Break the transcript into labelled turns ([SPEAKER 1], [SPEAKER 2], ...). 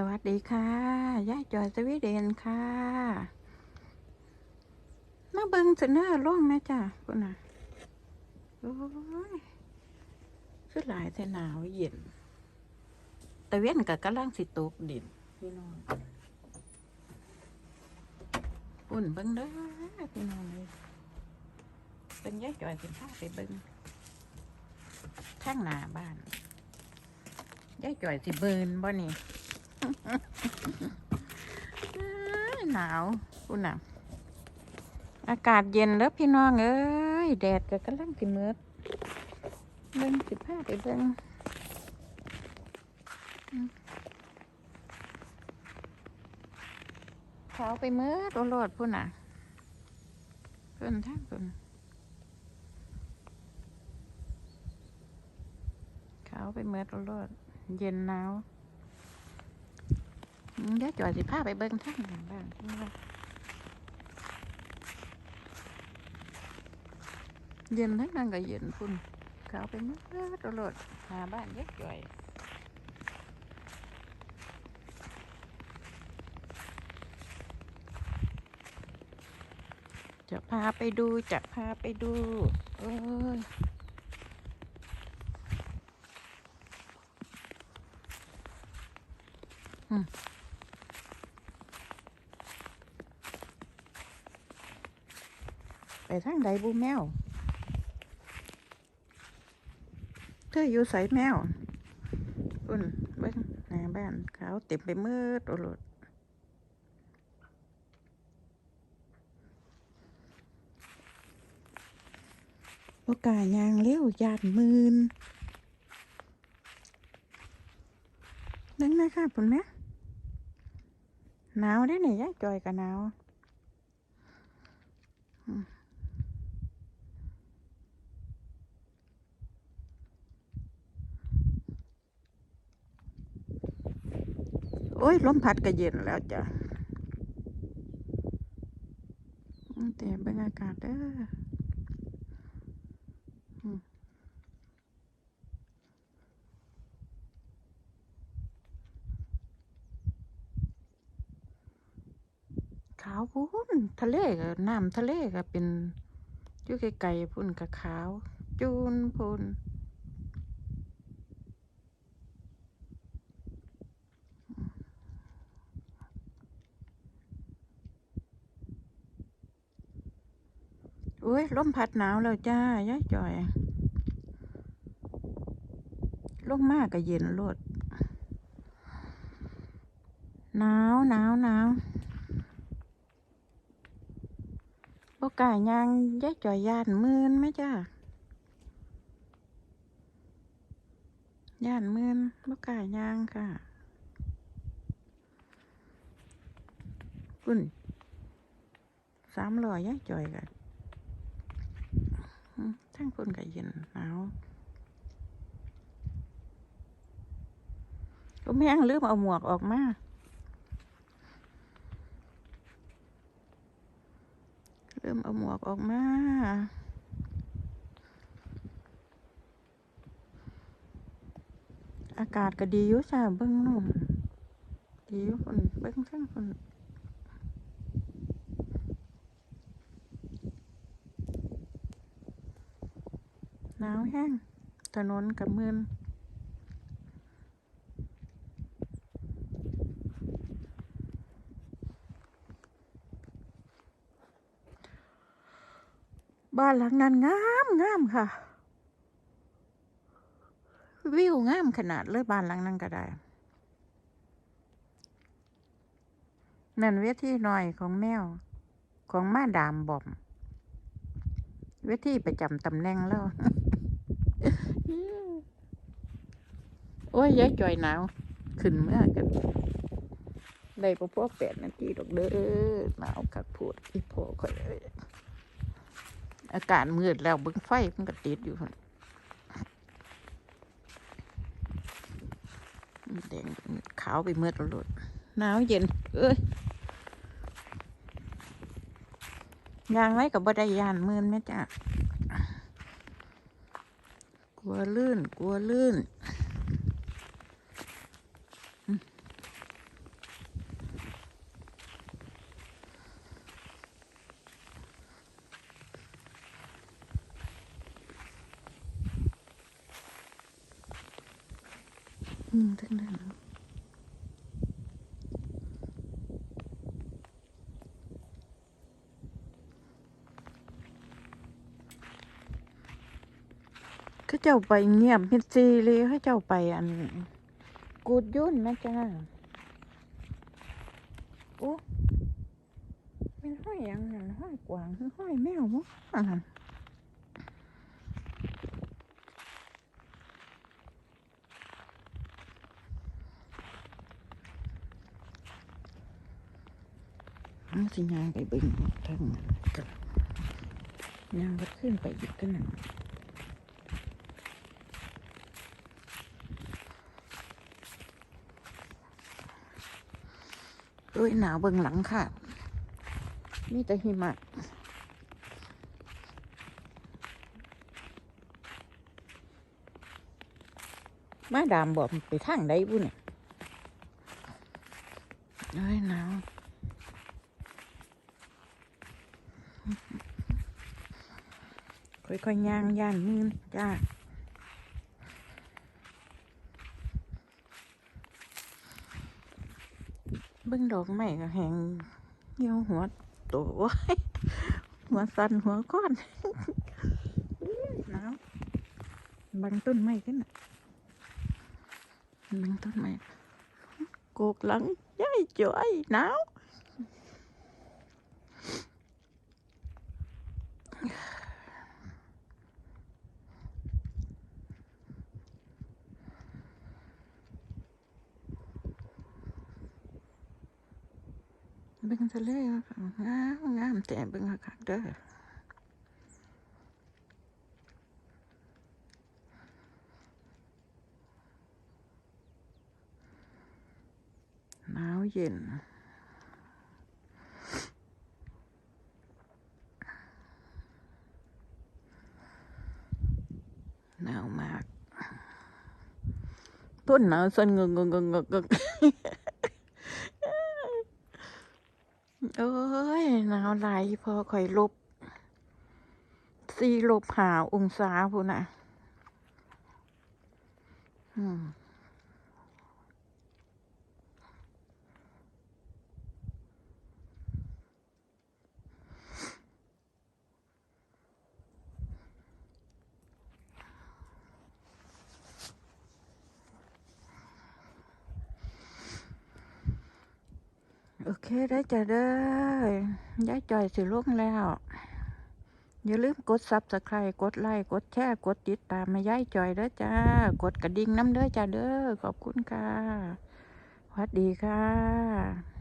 [SPEAKER 1] สวัสดีค่ะย่าจอยสวีเดนค่ะ มาเบิงเสนอร่องแม่จ้ะคุณน่ะ โอ้ยสุดหลายแต่หนาวเย็นต่เว้นกับกำลังสิตกดินพี่น้องปุ่นเบิงเด้อพี่น้องเลยเป็นย่าจอยสิพาไปเบิงข้างหน้าบ้านย่าจอยสิเบินบ่นี่ย หนาวคุณน่ะ อากาศเย็นแล้วพี่น้องเอ้ย แดดก็กำลังสิมืดเบิ่งสิผ้าไปเบิ่งอืมขาไปมืดโอโลดพุ่นน่ะเพิ่นทางเพิ่นขาไปมืดโอโลดเย็นหนาว เดี๋ยวจอยสิพาไปเบิ่งทางหลังบ้านเพิ่นว่าเย็นทั้งนั้นก็เย็นพุ่นขาวไปหมืดตลอดหาบ้านเย็ดจ่อยจะพาไปดูจะพาไปดูเอ้ยอืม ไปทางใดบูแมว เธออยู่ใส่แมวอุ่นเบิ้งหน้าบ้านเขาเต็มไปมืดโอรดโอกายยางเลี้ยวยานมืนนึงนะคะคุณแม่หนาวได้ไหนยายจอยกับหนาวอื โอ้ยลมพัดก็เย็นแล้วจ้ะแต่บิ่งอากาศเด้อขาวพุ่นทะเลก็น้ำทะเลก็เป็นอยู่ไกลๆพุ่นก็ขาว จูนพุ่น อ้ยลมพัดหนาวแล้วจ้ายายจอย ลงมากก็เย็นโลดหนาวหนาวหนาวโอกล้ายางยายจอยย่านมืนไหมจ้าย่านมืนโอกล้ายางค่ะคุณสามร้อยยายจอยกัน ทั้งคนก็เย็นหนาวก็แม่งลืมเอาหมวกออกมาลืมเอาหมวกออกมาอากาศก็ดีอยู่จ้าเบิ้งนู่นดีอยู่คนเบิ้งทั้งคน หนาวแห้ง ถนนกับมืนบ้านหลังนั้นงามงามค่ะ วิวงามขนาดเลยบ้านหลังนั้นก็ได้ นั่นเวทีหน่อยของแมว ของมาดามบอม เวทีประจำตำแหน่งแล้ว โอ้ยยายจอยหนาว ขึ้นมื่อกันได้พอพวกแปดนาทีดอกเด้อหนาวคักพูดอีพอค่อยเอ้ยอากาศมืดแล้วเบิ้งไฟมันก็ติดอยู่คนแดงขาวไปเมื่อตลอดหนาวเย็น เอ้ยยางไรกับบ่ได้ยานมืนแม่จ้ะ กลัวลื่น กลัวลื่น อืมทั้งนั้ว จ้าไปเงียบเฮ็ดซีเลยเขาเจ้าไปอัน กูดยุ่นนะจ้าโอ้เป็นห้อยยังนั่นห้อยกวางคือห้อยแมวมั้งอันสิยางไปบึงทั้งนั้นกันยางก็ขึ้นไปอีกกันนั่น ด้วยหนาวเบิ่งหลังค่ะ มีแต่หิมะมาดามบอกไปทางใดบุเนี่ยเอ้ยหนาวค่อยๆย่างย่านมืนจ้า เบิ่งดอกไม้ก็แหงเหี่ยวหัวโตโอ้ยหัวสั่นหัวก้อนหนาวบังต้นไม้ขึ้นน่ะบังต้นไม้โกกหลังย่ายจ่อยหนาว เบิ่งทะเลค่ะงามงามแต่เบิ่งคักๆเด้อหนาวเย็นหนาวมากต้นหนาวสั่นงงงงงง เอ้ยหนาวหลายพอข่อยลบสี่ลบหาองศาพูนน่ะ อืม โอเคได้จ้ะเด้อยายจอยสิลงแล้ว อย่าลืมกดซับสไครต์กดไลค์กดแชร์กดติดตามมายายจอยเด้อจ้า กดกระดิ่งน้ำเด้อจ้าเด้อขอบคุณค่ะสวัสดีค่ะ